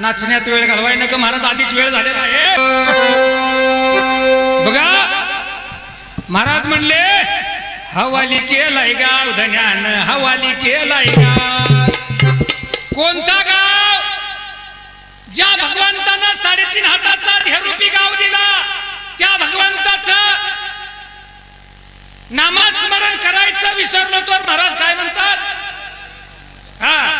नाचण्यात वेळ घालवाय नका महाराज आधीच वेळ झालेला आहे. बघा महाराज म्हणले हवाली केलाय गाव धन्यान हवाली केलाय गाव. कोणता गाव? ज्या भगवंतानं साडेतीन हाताचा ध्यरूपी गाव दिला त्या भगवंताचं नामस्मरण करायचं विसरलो तर महाराज काय म्हणतात? हा.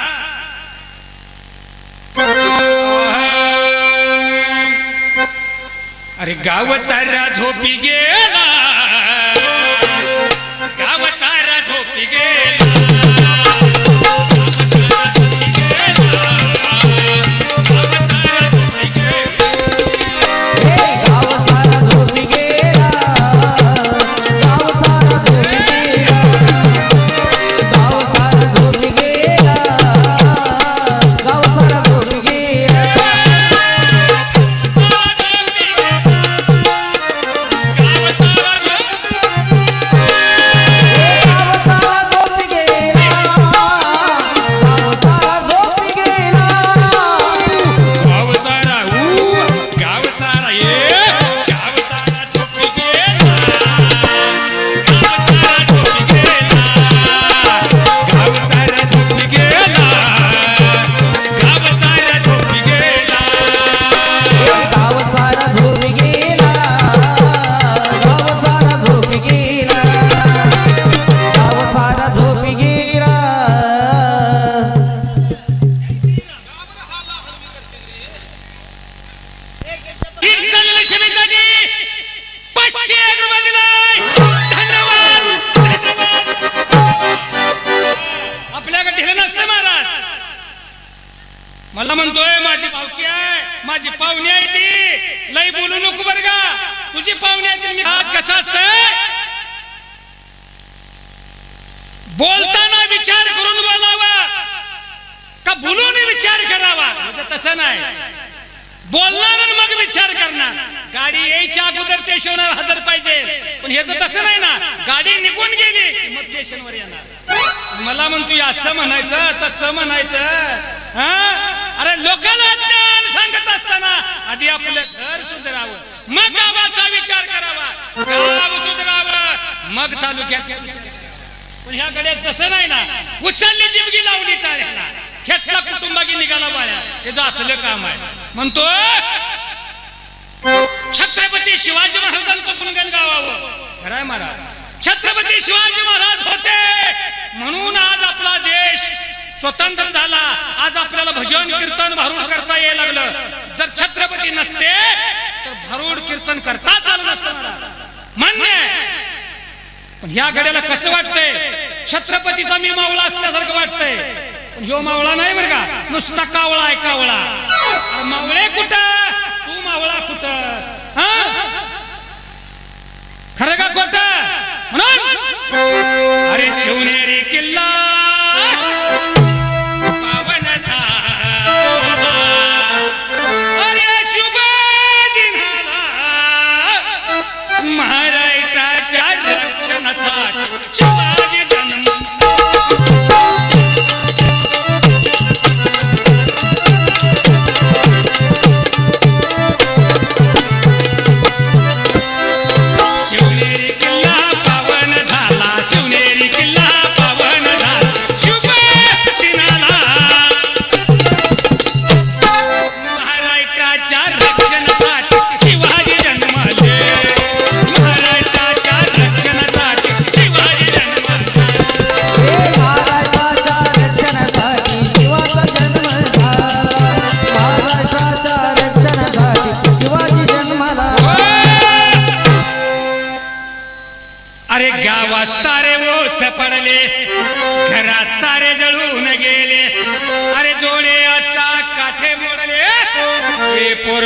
अरे गावचा राज झोपी गेला. गावचा राज झोपी गेला. मला म्हणतोय माझी भावकी आहे माझी पाहुणी आहे ती. लई बोलू नको बर का. तुझी पाहुणी आहे ती. मी आज कसं असत बोलताना विचार करून बोलावा. का बोलून विचार करावा? म्हणजे तसं नाही. बोलणार मग विचार करणार. गाडी यायच्या अगोदर स्टेशनवर हजर पाहिजे. पण ह्याच तसं नाही ना. गाडी निघून गेली मग स्टेशनवर येणार. मला म्हणतो असं म्हणायचं तसं म्हणायचं. हा? अरे लोकांना ज्ञान सांगत असताना आधी आपलं घर सुधारावं मग गावाचा विचार करावा. गाव सुधारावं मग तालुक्याचा पण ह्या गड्यात तसं नाही ना. उचलली जिमगी लावली टाळ्याला घेतला कुटुंबाकी निघाला बाया. याचं असलं काम आहे. म्हणतो छत्रपती शिवाजी महाराजांचं गुणगण गावावं खरंय महाराज? छत्रपती शिवाजी महाराज होते. म्हणून आज आपला देश स्वतंत्र झाला. आज आपल्याला भजन कीर्तन भारूड करता यायला लागलं. जर छत्रपती नसते तर भारूड कीर्तन करताच चालू नसतं मान्य पण ह्या गड्याला कसं वाटतंय? छत्रपतीचा मी मावळा असल्यासारखं वाटतंय. पण ह्यो मावळा नाही बरं का? नुसता कावळा आहे कावळा. मावळे कुठं? तू मावळा कुठं? हा? खरं का खोट? म्हणून अरे शिवनेरी किल्ला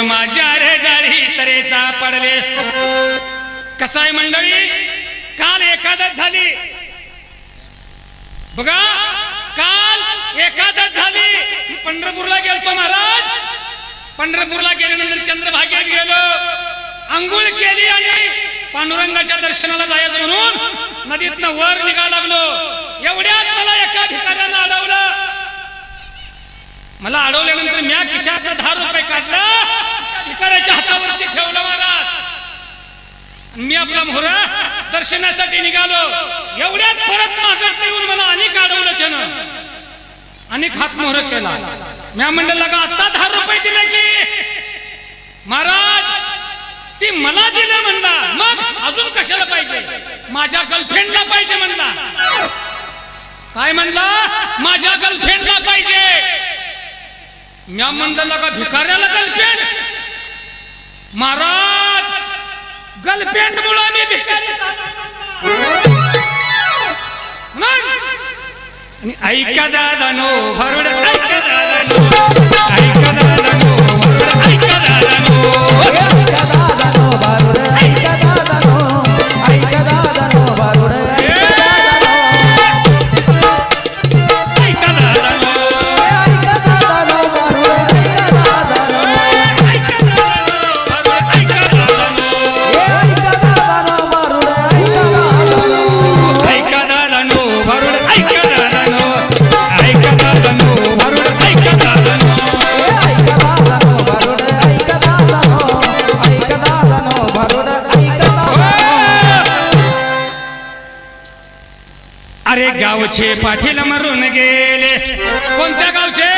माझ्या रे झाली तरे सापडले कसाय मंडळी? काल एकादश झाली. बघा काल एकादश झाली. पंढरपूरला गेलतो महाराज. पंढरपूरला गेल्यानंतर चंद्रभागेत गेलो. आंघोळ केली आणि पांडुरंगाच्या दर्शनाला जायचं म्हणून नदीतनं वर निघा लागलो. एवढ्यात मला एका ठिकाणानं अडवलं. मला अडवल्यानंतर म्या खिशातनं दहा रुपये काढला. भिकाऱ्याच्या हातावरती ठेवलं महाराज. मी आपला मोहरा दर्शनासाठी निघालो. एवढ्यात परत मागत येऊन मला अनेक अडवलं त्यानं. अनेक हात मोहर केला. म्या म्हणलं लगा आता दहा रुपये दिले की. महाराज ती मला दिलं म्हणला. मग अजून कशाला पाहिजे? माझ्या गर्लफ्रेंडला पाहिजे म्हणला. काय म्हणला? माझ्या गर्लफ्रेंडला पाहिजे. म्या म्हणलं का भिकाऱ्याला गर्लफ्रेंड महाराज गर्लफ्रेंड मुळे मी भिकारी आणि ऐका दादा नो भरुड ऐका दादा नो ऐका गावचे पाटील मरून गेले? कोणत्या गावचे?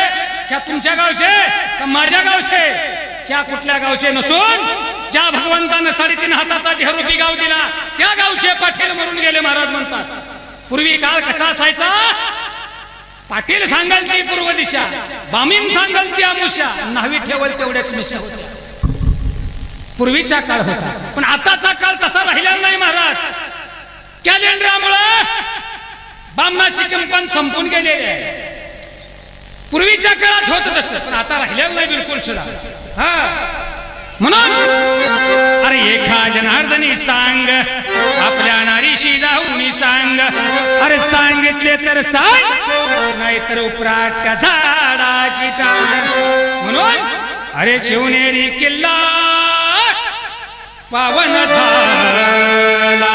क्या तुमच्या गावचे? का माझ्या गावचे? क्या कुठल्या गावचे नसून? ज्या भगवंतानं साडेतीन हाताचा देहरूपी गाव दिला त्या गावचे पाटील मरून गेले महाराज म्हणतात. पूर्वी काळ कसा असायचा? पाटील सांगाल ती पूर्व दिशा बामीन सांगाल ती अमुषा नावी ठेवल तेवढ्याच मिशा होत्या. पूर्वीचा काळ होता पण आताचा काळ तसा राहिलेला नाही महाराज. कॅलेंडरामुळं बामणाची कंपन संपून गेलेली आहे. पूर्वीच्या काळात होत तसं पण आता राहिलेलं नाही बिलकुल सुद्धा. हा. म्हणून अरे एका जनार्दनी सांग आपल्या नारीशी जाऊन सांग. अरे सांगितले तर सांग नाहीतर उपराट झाडाची टांग. म्हणून अरे शिवनेरी किल्ला पावन झाला.